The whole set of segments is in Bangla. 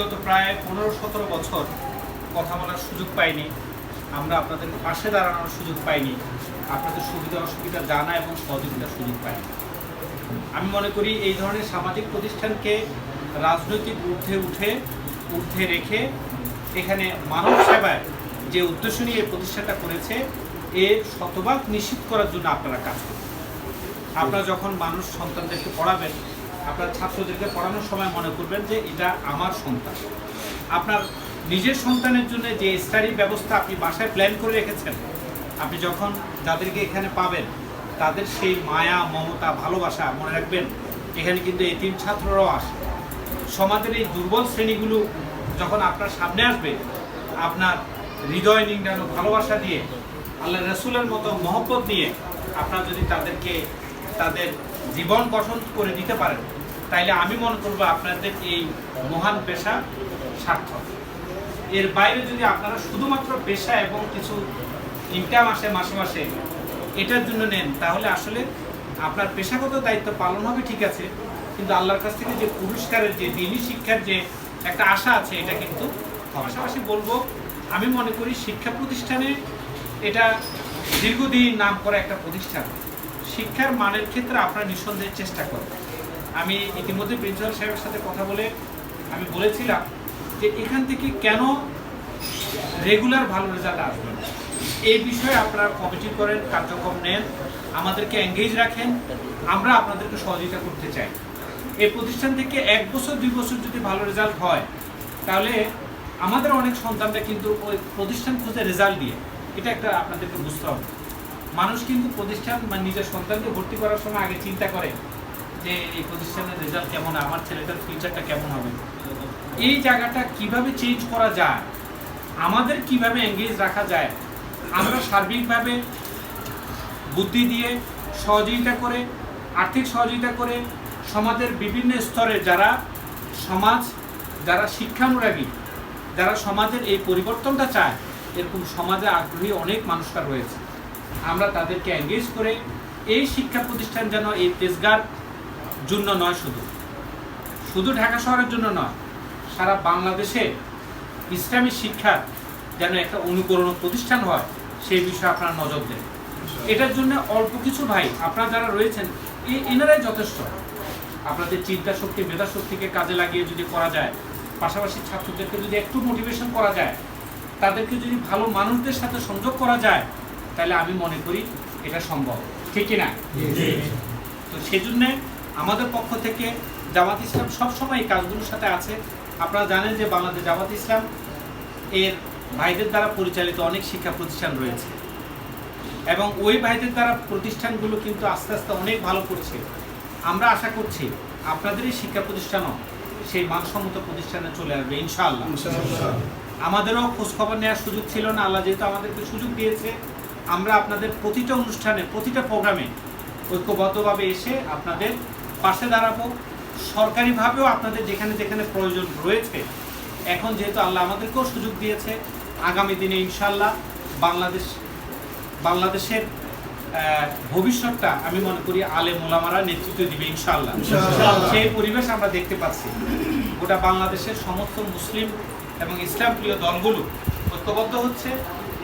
গত প্রায় পনেরো সতেরো বছর কথা বলার সুযোগ পাইনি। আমরা আপনাদের পাশে দাঁড়ানোর সুযোগ পাইনি। আপনাদের সুবিধা অসুবিধা জানা এবং সহযোগিতার সুযোগ পাইনি। আমি মনে করি এই ধরনের সামাজিক প্রতিষ্ঠানকে রাজনৈতিক ঊর্ধ্বে উঠে, ঊর্ধ্বে রেখে এখানে মানব সেবায় যে উদ্দেশ্য নিয়ে এই প্রতিষ্ঠানটা করেছে, এ শতভাগ নিশ্চিত করার জন্য আপনারা কাজ করুন। আপনারা যখন মানুষ সন্তানদেরকে পড়াবেন আপনার ছাত্রদেরকে পড়ানোর সময় মনে করবেন যে এটা আমার সন্তান। আপনার নিজের সন্তানের জন্য যে স্টাডি ব্যবস্থা আপনি বাসায় প্ল্যান করে রেখেছেন, আপনি যখন যাদেরকে এখানে পাবেন, তাদের সেই মায়া, মমতা, ভালোবাসা মনে রাখবেন, এখানে কিন্তু এই তিন ছাত্ররাও আসে। সমাজের এই দুর্বল শ্রেণীগুলো যখন আপনার সামনে আসবে, আপনার হৃদয় নিংড়ানো ভালোবাসা দিয়ে, আল্লাহ রসুলের মতো মহব্বত দিয়ে আপনার যদি তাদেরকে, তাদের জীবন গঠন করে দিতে পারেন তাইলে আমি মনে করব আপনাদের এই মহান পেশা সার্থক। এর বাইরে যদি আপনারা শুধুমাত্র পেশা এবং কিছু ইনকাম আসে মাসে মাসে এটার জন্য নেন, তাহলে আসলে আপনার পেশাগত দায়িত্ব পালন হবে, ঠিক আছে। কিন্তু আল্লাহর কাছ থেকে যে পুরস্কারের যে দিনই শিক্ষার যে একটা আশা আছে, এটা কিন্তু পাশাপাশি বলব, আমি মনে করি শিক্ষা প্রতিষ্ঠানে এটা দীর্ঘদিন নাম করা একটা প্রতিষ্ঠান। শিক্ষার মানের ক্ষেত্রে আপনারা নিঃসন্দেহে চেষ্টা করেন আমি ইতিমধ্যে প্রিন্সিপাল সাহেবের সাথে কথা বলে আমি বলেছিলাম যে এখান থেকে কেন রেগুলার ভালো রেজাল্ট আসবে এই বিষয়ে আপনারা কমিটি করেন, কার্যক্রম নেন, আমাদেরকে এঙ্গেজ রাখেন, আমরা আপনাদেরকে সহযোগিতা করতে চাই। এই প্রতিষ্ঠান থেকে এক বছর, দুই বছর যদি ভালো রেজাল্ট হয়, তাহলে আমাদের অনেক সন্তানরা কিন্তু ওই প্রতিষ্ঠান খুঁজে রেজাল্ট দিয়ে এটা একটা আপনাদেরকে বুঝতে হবে। মানুষ কিন্তু প্রতিষ্ঠান মানে নিজের সন্তানকে ভর্তি করার সময় আগে চিন্তা করে যে এই প্রতিষ্ঠানের রেজাল্ট কেমন, আমার ছেলেটার ফিউচারটা কেমন হবে? এই জায়গাটা কীভাবে চেঞ্জ করা যায়? আমাদের কীভাবে এঙ্গেজ রাখা যায়? আমরা সার্বিকভাবে বুদ্ধি দিয়ে সহযোগিতা করে, আর্থিক সহযোগিতা করে সমাজের বিভিন্ন স্তরে যারা সমাজ, যারা শিক্ষানুরাগী, যারা সমাজের এই পরিবর্তনটা চায়, এরকম সমাজে আগ্রহী অনেক মানুষরা রয়েছে। আমরা তাদেরকে এঙ্গেজ করে এই শিক্ষা প্রতিষ্ঠান যেন এই পেশগার জন্য নয় শুধু। শুধু ঢাকা শহরের জন্য নয় সারা বাংলাদেশে ইসলামী শিক্ষার যেন একটা অনুকরণ প্রতিষ্ঠান হয় সেই বিষয়ে আপনারা নজর দেন। এটার জন্য অল্প কিছু ভাই আপনারা যারা রয়েছেন এনারাই যথেষ্ট। আপনাদের চিন্তা শক্তি মেধা শক্তিকে কাজে লাগিয়ে যদি করা যায় পাশাপাশি ছাত্রদেরকে যদি একটু মোটিভেশন করা যায় তাদেরকে যদি ভালো মানুষদের সাথে সংযোগ করা যায় তাহলে আমি মনে করি এটা সম্ভব। ঠিক না? তো সেই জন্যে আমাদের পক্ষ থেকে জামাত ইসলাম সবসময় এই কাজগুলোর সাথে আছে। আপনারা জানেন যে বাংলাদেশ জামাত ইসলাম এর ভাইদের দ্বারা পরিচালিত অনেক শিক্ষা প্রতিষ্ঠান রয়েছে। এবং ওই ভাইদের দ্বারা প্রতিষ্ঠানগুলো কিন্তু আস্তে আস্তে অনেক ভালো করছে। আমরা আশা করছি আপনাদের এই শিক্ষা প্রতিষ্ঠানও সেই মানসম্মত প্রতিষ্ঠানে চলে আসবে ইনশাআল্লাহ। আমাদেরও খোঁজখবর নেওয়ার সুযোগ ছিল না আল্লাহ যেহেতু আমাদেরকে সুযোগ দিয়েছে আমরা আপনাদের প্রতিটা অনুষ্ঠানে প্রতিটা প্রোগ্রামে ঐক্যবদ্ধভাবে এসে আপনাদের পাশে দাঁড়াবো। সরকারিভাবেও আপনাদের যেখানে যেখানে প্রয়োজন রয়েছে এখন যেহেতু আল্লাহ আমাদেরকেও সুযোগ দিয়েছে আগামী দিনে ইনশাল্লাহ বাংলাদেশ বাংলাদেশের ভবিষ্যৎটা আমি মনে করি আলে মোলামারা নেতৃত্ব দিবে ইনশাল্লাহ সেই পরিবেশ আমরা দেখতে পাচ্ছি। গোটা বাংলাদেশের সমস্ত মুসলিম এবং ইসলাম প্রিয় দলগুলো ঐক্যবদ্ধ হচ্ছে।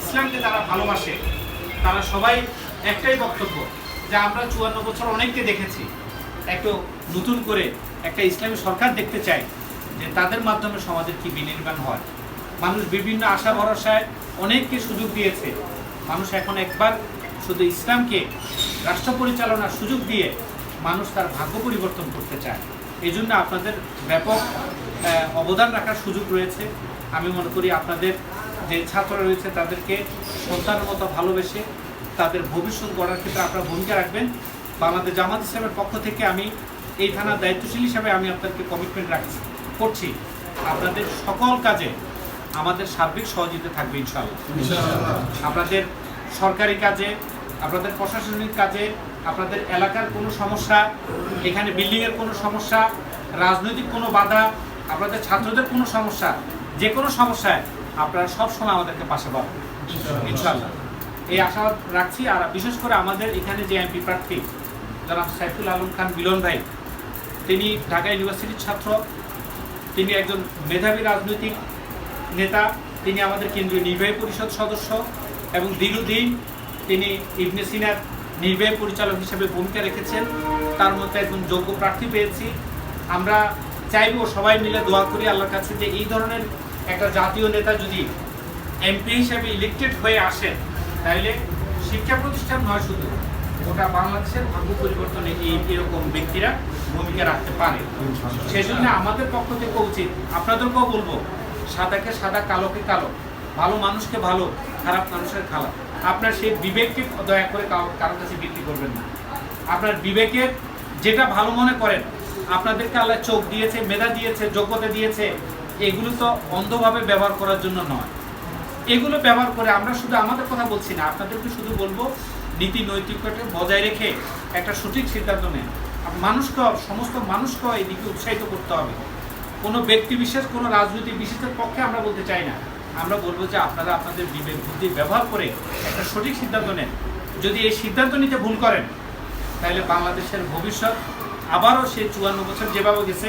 ইসলামকে যারা ভালোবাসে তারা সবাই একটাই বক্তব্য যে আমরা চুয়ান্ন বছর অনেককে দেখেছি একটু নতুন করে একটা ইসলামী সরকার দেখতে চাই যে তাদের মাধ্যমে সমাজের কি বিনির্মাণ হয়। মানুষ বিভিন্ন আশা ভরসায় অনেককে সুযোগ দিয়েছে। মানুষ এখন একবার শুধু ইসলামকে রাষ্ট্র পরিচালনার সুযোগ দিয়ে মানুষ তার ভাগ্য পরিবর্তন করতে চায়। এই জন্য আপনাদের ব্যাপক অবদান রাখার সুযোগ রয়েছে। আমি মনে করি আপনাদের যে ছাত্ররা রয়েছে তাদেরকে সন্তানের মতো ভালোবেসে তাদের ভবিষ্যৎ গড়ার ক্ষেত্রে আপনারা ভূমিকা রাখবেন। বাংলাদেশ জামাত ইসলামের পক্ষ থেকে আমি এই থানার দায়িত্বশীল হিসাবে আমি আপনাদেরকে কমিটমেন্ট রাখছি করছি। আপনাদের সকল কাজে আমাদের সার্বিক সহযোগিতা থাকবে ইনশাআল্লাহ। আপনাদের সরকারি কাজে আপনাদের প্রশাসনিক কাজে আপনাদের এলাকার কোনো সমস্যা এখানে বিল্ডিংয়ের কোনো সমস্যা রাজনৈতিক কোনো বাধা আপনাদের ছাত্রদের কোনো সমস্যা যে কোনো সমস্যায় আপনারা সবসময় আমাদেরকে পাশে পাবেন ইনশাআল্লাহ। এই আশা রাখছি আর বিশেষ করে আমাদের এখানে যে এমপি প্রার্থী জনাব সাইফুল আলম খান মিলন ভাই। তিনি ঢাকা ইউনিভার্সিটির ছাত্র। তিনি একজন মেধাবী রাজনৈতিক নেতা। তিনি আমাদের কেন্দ্রীয় নির্বাহী পরিষদ সদস্য এবং দীর্ঘদিন তিনি ইবনে সিনার নির্বাহী পরিচালক হিসেবে ভূমিকা রেখেছেন। তার মধ্যে একজন যোগ্য প্রার্থী পেয়েছি। আমরা চাইব সবাই মিলে দোয়া করি আল্লাহর কাছে যে এই ধরনের একটা জাতীয় নেতা যদি এমপি হিসেবে ইলেক্টেড হয়ে আসেন তাহলে শিক্ষা প্রতিষ্ঠান নয় শুধু। গোটা বাংলাদেশের ভাগ্য পরিবর্তনে এই এরকম ব্যক্তিরা ভূমিকা রাখতে পারে। সেই জন্য আমাদের পক্ষ থেকে উচিত আপনাদেরকেও বলব সাদাকে সাদা কালোকে কালো ভালো মানুষকে ভালো খারাপ মানুষের খারাপ। আপনার সেই বিবেককে দয়া করে কারো- কারও কাছে বিক্রি করবেন না। আপনার বিবেকের যেটা ভালো মনে করেন আপনাদেরকে আল্লাহ চোখ দিয়েছে মেধা দিয়েছে যোগ্যতা দিয়েছে এগুলো তো অন্ধভাবে ব্যবহার করার জন্য নয়। এগুলো ব্যবহার করে আমরা শুধু আমাদের কথা বলছি না আপনাদেরকে শুধু বলব নীতি নৈতিকতাকে বজায় রেখে একটা সঠিক সিদ্ধান্ত নেন। মানুষকে, সমস্ত মানুষকে এই দিকে উৎসাহিত করতে হবে। কোনো ব্যক্তি বিশেষ, কোনো রাজনৈতিক বিশেষের পক্ষে আমরা বলতে চাই না। আমরা বলব যে আপনারা আপনাদের বিবেক, বুদ্ধি ব্যবহার করে একটা সঠিক সিদ্ধান্ত নেন। যদি এই সিদ্ধান্ত নিতে ভুল করেন, তাহলে বাংলাদেশের ভবিষ্যৎ আবারও সে চুয়ান্ন বছর যেভাবে গেছে,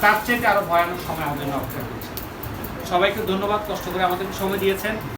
তার চেয়ে আরও ভয়ানক সময় আমাদের অপেক্ষা করছে। সবাইকে ধন্যবাদ, কষ্ট করে আমাদের সময় দিয়েছেন।